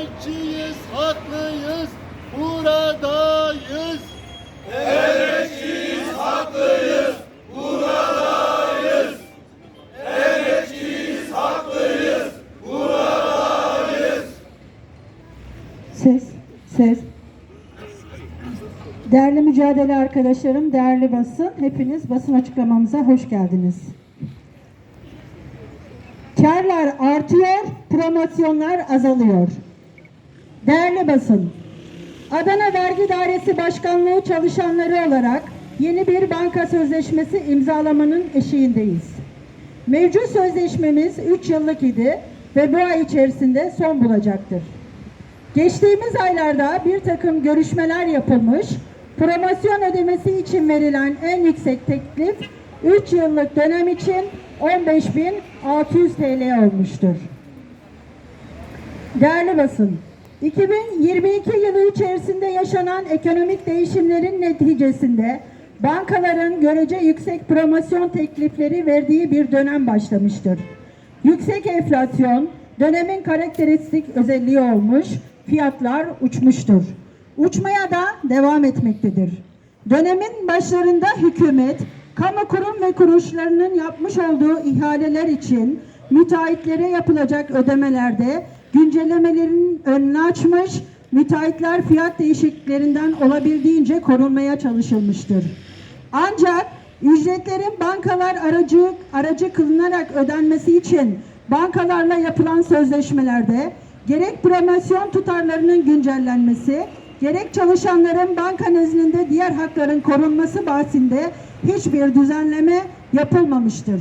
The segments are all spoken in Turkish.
Emekçiyiz, haklıyız, buradayız. Emekçiyiz, haklıyız, buradayız. Emekçiyiz, haklıyız, buradayız. Ses, ses. Değerli mücadele arkadaşlarım, değerli basın, hepiniz basın açıklamamıza hoş geldiniz. Karlar artıyor, promosyonlar azalıyor. Değerli basın, Adana Vergi Dairesi Başkanlığı çalışanları olarak yeni bir banka sözleşmesi imzalamanın eşiğindeyiz. Mevcut sözleşmemiz 3 yıllık idi ve bu ay içerisinde son bulacaktır. Geçtiğimiz aylarda bir takım görüşmeler yapılmış, promosyon ödemesi için verilen en yüksek teklif 3 yıllık dönem için 15.600 TL olmuştur. Değerli basın, 2022 yılı içerisinde yaşanan ekonomik değişimlerin neticesinde bankaların görece yüksek promosyon teklifleri verdiği bir dönem başlamıştır. Yüksek enflasyon dönemin karakteristik özelliği olmuş, fiyatlar uçmuştur. Uçmaya da devam etmektedir. Dönemin başlarında hükümet, kamu kurum ve kuruluşlarının yapmış olduğu ihaleler için müteahhitlere yapılacak ödemelerde güncellemelerin önünü açmış, müteahhitler fiyat değişikliklerinden olabildiğince korunmaya çalışılmıştır. Ancak ücretlerin bankalar aracı aracı kılınarak ödenmesi için bankalarla yapılan sözleşmelerde gerek promosyon tutarlarının güncellenmesi, gerek çalışanların banka nezdinde diğer hakların korunması bahsinde hiçbir düzenleme yapılmamıştır.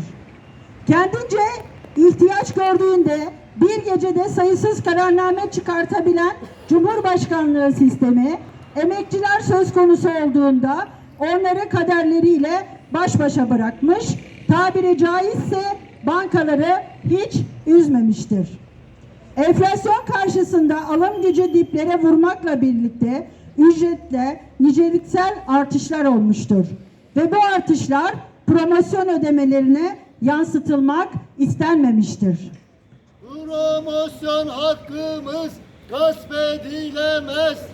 Kendince ihtiyaç gördüğünde gecede sayısız kararname çıkartabilen Cumhurbaşkanlığı sistemi, emekçiler söz konusu olduğunda onları kaderleriyle baş başa bırakmış, tabiri caizse bankaları hiç üzmemiştir. Enflasyon karşısında alım gücü diplere vurmakla birlikte ücretle niceliksel artışlar olmuştur. Ve bu artışlar promosyon ödemelerine yansıtılmak istenmemiştir. Promosyon hakkımız gasp edilemez.